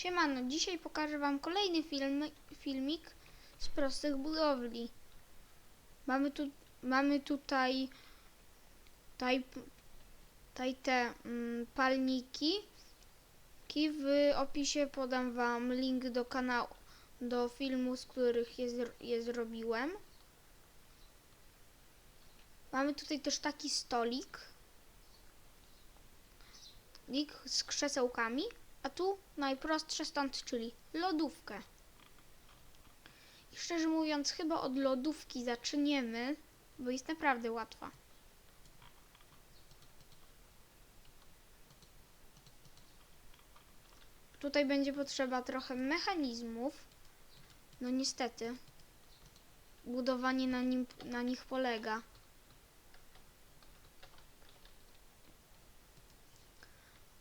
Siemano, dzisiaj pokażę Wam kolejny film, filmik z prostych budowli. Mamy, tu, mamy tutaj, tutaj, tutaj te mm, palniki. Ki W opisie podam Wam link do kanału, do filmu, z których je, je zrobiłem. Mamy tutaj też taki stolik. Lik z krzesełkami. A tu najprostsze stąd, czyli lodówkę. I szczerze mówiąc, chyba od lodówki zaczniemy, bo jest naprawdę łatwa. Tutaj będzie potrzeba trochę mechanizmów. No niestety. Budowanie na, nim, na nich polega.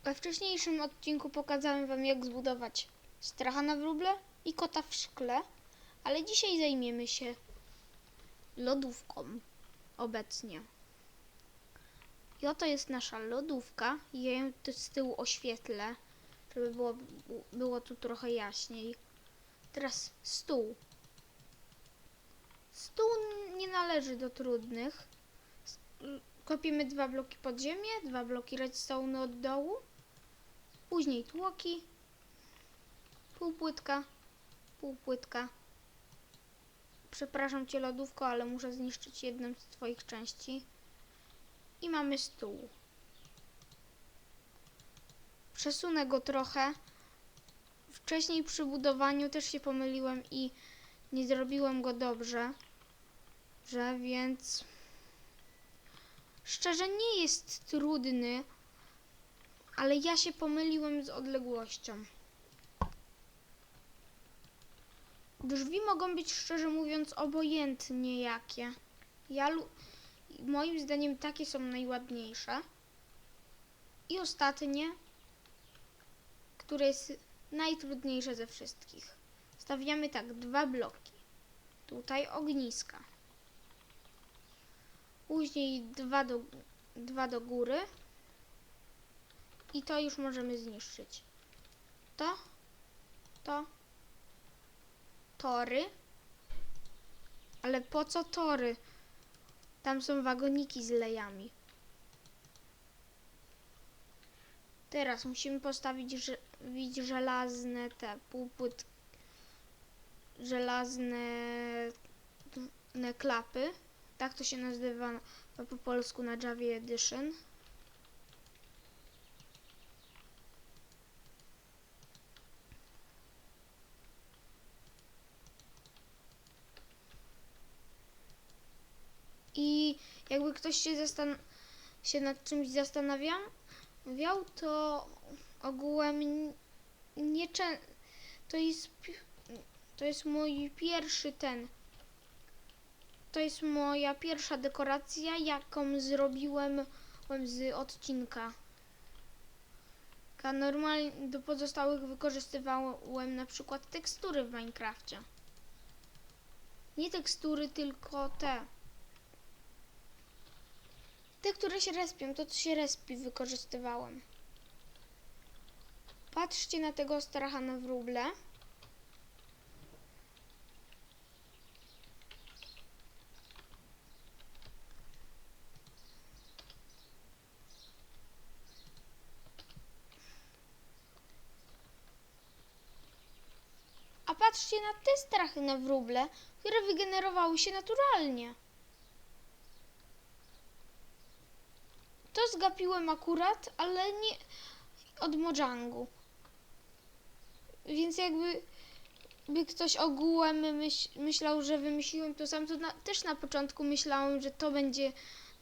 We wcześniejszym odcinku pokazałem Wam, jak zbudować stracha na wróble i kota w szkle, ale dzisiaj zajmiemy się lodówką obecnie. I oto jest nasza lodówka. Ja ją z tyłu oświetlę, żeby było, było tu trochę jaśniej. Teraz stół. Stół nie należy do trudnych. Kopiemy dwa bloki pod ziemię, dwa bloki redstone od dołu. Później tłoki, półpłytka, półpłytka. Przepraszam cię lodówko, ale muszę zniszczyć jedną z twoich części. I mamy stół. Przesunę go trochę. Wcześniej przy budowaniu też się pomyliłem i nie zrobiłem go dobrze. Że więc szczerze nie jest trudny, ale ja się pomyliłem z odległością. Drzwi mogą być szczerze mówiąc obojętnie jakie. Ja moim zdaniem takie są najładniejsze. I ostatnie, które jest najtrudniejsze ze wszystkich. Stawiamy tak dwa bloki. Tutaj ogniska. Później dwa do, dwa do góry. I to już możemy zniszczyć. To, to, tory. Ale po co tory? Tam są wagoniki z lejami. Teraz musimy postawić że- wić żelazne te półpłyt, żelazne ne klapy. Tak to się nazywa po polsku na Java Edition. Jakby ktoś się, zastan- się nad czymś zastanawiał, wiał, to ogółem nie to jest to jest mój pierwszy ten to jest moja pierwsza dekoracja, jaką zrobiłem z odcinka. Normalnie do pozostałych wykorzystywałem na przykład tekstury w Minecrafcie. Nie tekstury, tylko te. Te, które się respią, to co się respi wykorzystywałem. Patrzcie na tego stracha na wróble. A patrzcie na te strachy na wróble, które wygenerowały się naturalnie. To zgapiłem akurat, ale nie od Mojangu. Więc jakby by ktoś ogółem myśl, myślał, że wymyśliłem to sam, to na, też na początku myślałem, że to będzie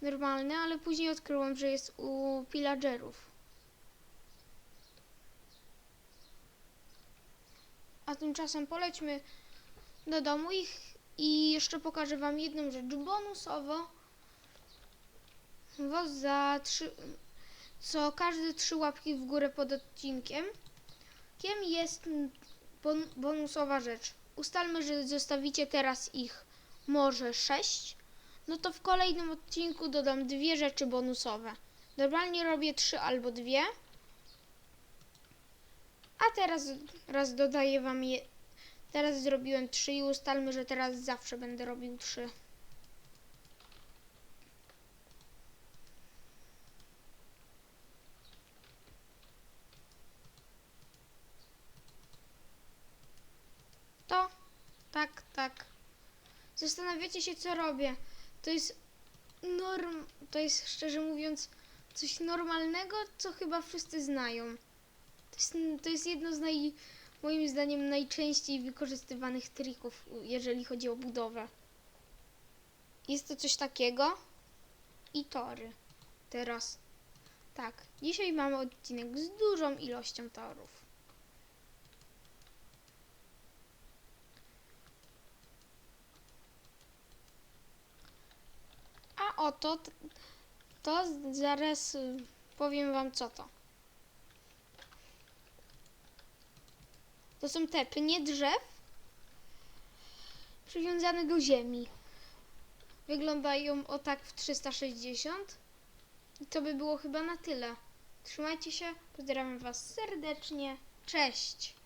normalne, ale później odkryłem, że jest u pillagerów. A tymczasem polećmy do domu i, i jeszcze pokażę Wam jedną rzecz bonusowo. Wo za trzy, co każde trzy łapki w górę pod odcinkiem. Kiem jest bon, bonusowa rzecz. Ustalmy, że zostawicie teraz ich może sześć. No to w kolejnym odcinku dodam dwie rzeczy bonusowe. Normalnie robię trzy albo dwie. A teraz raz dodaję wam je. Teraz zrobiłem trzy i ustalmy, że teraz zawsze będę robił trzy. To, tak, tak. Zastanawiacie się, co robię. To jest norm, to jest szczerze mówiąc coś normalnego, co chyba wszyscy znają. To jest, to jest jedno z naj, moim zdaniem najczęściej wykorzystywanych trików, jeżeli chodzi o budowę. Jest to coś takiego i tory. Teraz. Tak, dzisiaj mamy odcinek z dużą ilością torów. Oto, t- to zaraz y, powiem wam co to. To są te pnie drzew przywiązane do ziemi. Wyglądają o tak w 360. I to by było chyba na tyle. Trzymajcie się, pozdrawiam was serdecznie. Cześć!